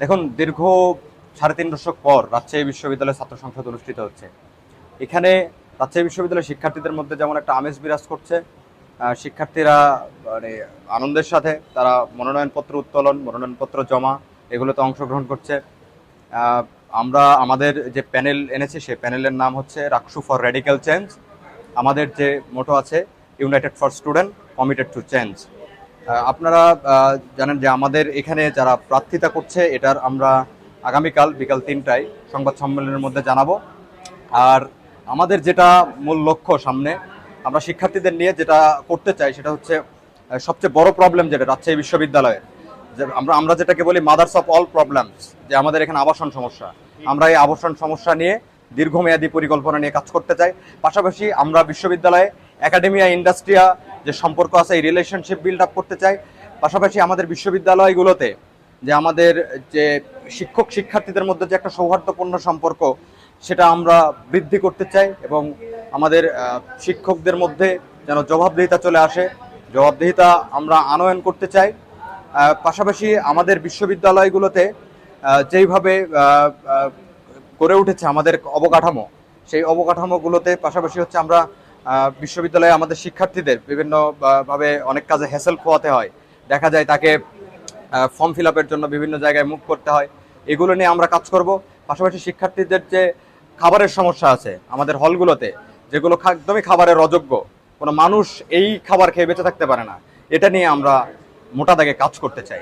দেখুন, দীর্ঘ সাড়ে তিন দশক পর রাজশাহী বিশ্ববিদ্যালয়ের ছাত্র সংসদ অনুষ্ঠিত হচ্ছে। এখানে রাজশাহী বিশ্ববিদ্যালয়ের শিক্ষার্থীদের মধ্যে যেমন একটা আমেজ বিরাজ করছে শিক্ষার্থীরা মানে আনন্দের সাথে তারা মনোনয়নপত্র উত্তোলন, মনোনয়নপত্র জমা, এগুলোতে অংশগ্রহণ করছে। আমরা আমাদের যে প্যানেল এনেছি, সেই প্যানেলের নাম হচ্ছে রাকসু ফর রেডিক্যাল চেঞ্জ। আমাদের যে মোটো আছে, united for student, committed to change. আপনারা জানেন যে আমাদের এখানে যারা প্রার্থিতা করছে, এটার আমরা আগামীকাল বিকাল তিনটায় সংবাদ সম্মেলনের মধ্যে জানাব। আর আমাদের যেটা মূল লক্ষ্য সামনে, আমরা শিক্ষার্থীদের নিয়ে যেটা করতে চাই, সেটা হচ্ছে সবচেয়ে বড় প্রবলেম যেটা রাজশাহী বিশ্ববিদ্যালয়ের, যে আমরা আমরা যেটাকে বলি মাদার্স অফ অল প্রবলেমস যে আমাদের এখানে আবাসন সমস্যা। আমরা এই আবাসন সমস্যা নিয়ে দীর্ঘমেয়াদী পরিকল্পনা নিয়ে কাজ করতে চাই। পাশাপাশি আমরা বিশ্ববিদ্যালয়ে একাডেমিয়া ইন্ডাস্ট্রিয়া যে সম্পর্ক আছে, এই রিলেশনশিপ বিল্ড আপ করতে চাই। পাশাপাশি আমাদের বিশ্ববিদ্যালয়গুলোতে যে আমাদের যে শিক্ষক শিক্ষার্থীদের মধ্যে যে একটা সৌহার্দ্যপূর্ণ সম্পর্ক, সেটা আমরা বৃদ্ধি করতে চাই এবং আমাদের শিক্ষকদের মধ্যে যেন জবাবদিহিতা চলে আসে। জবাবদিহিতা আমরা আনয়ন করতে চাই। পাশাপাশি আমাদের বিশ্ববিদ্যালয়গুলোতে যেইভাবে গড়ে উঠেছে আমাদের অবকাঠামো, সেই অবকাঠামোগুলোতে পাশাপাশি হচ্ছে আমরা বিশ্ববিদ্যালয়ে আমাদের শিক্ষার্থীদের বিভিন্ন ভাবে অনেক কাজে হ্যাসেল খোয়াতে হয়। দেখা যায় তাকে ফর্ম ফিল আপের জন্য বিভিন্ন জায়গায় মুখ করতে হয়। এগুলো নিয়ে আমরা কাজ করব। পাশাপাশি শিক্ষার্থীদের যে খাবারের সমস্যা আছে, আমাদের হলগুলোতে, যেগুলো একদমই খাবারের অযোগ্য, কোনো মানুষ এই খাবার খেয়ে বেঁচে থাকতে পারে না। এটা নিয়ে আমরা মোটা দাগে কাজ করতে চাই।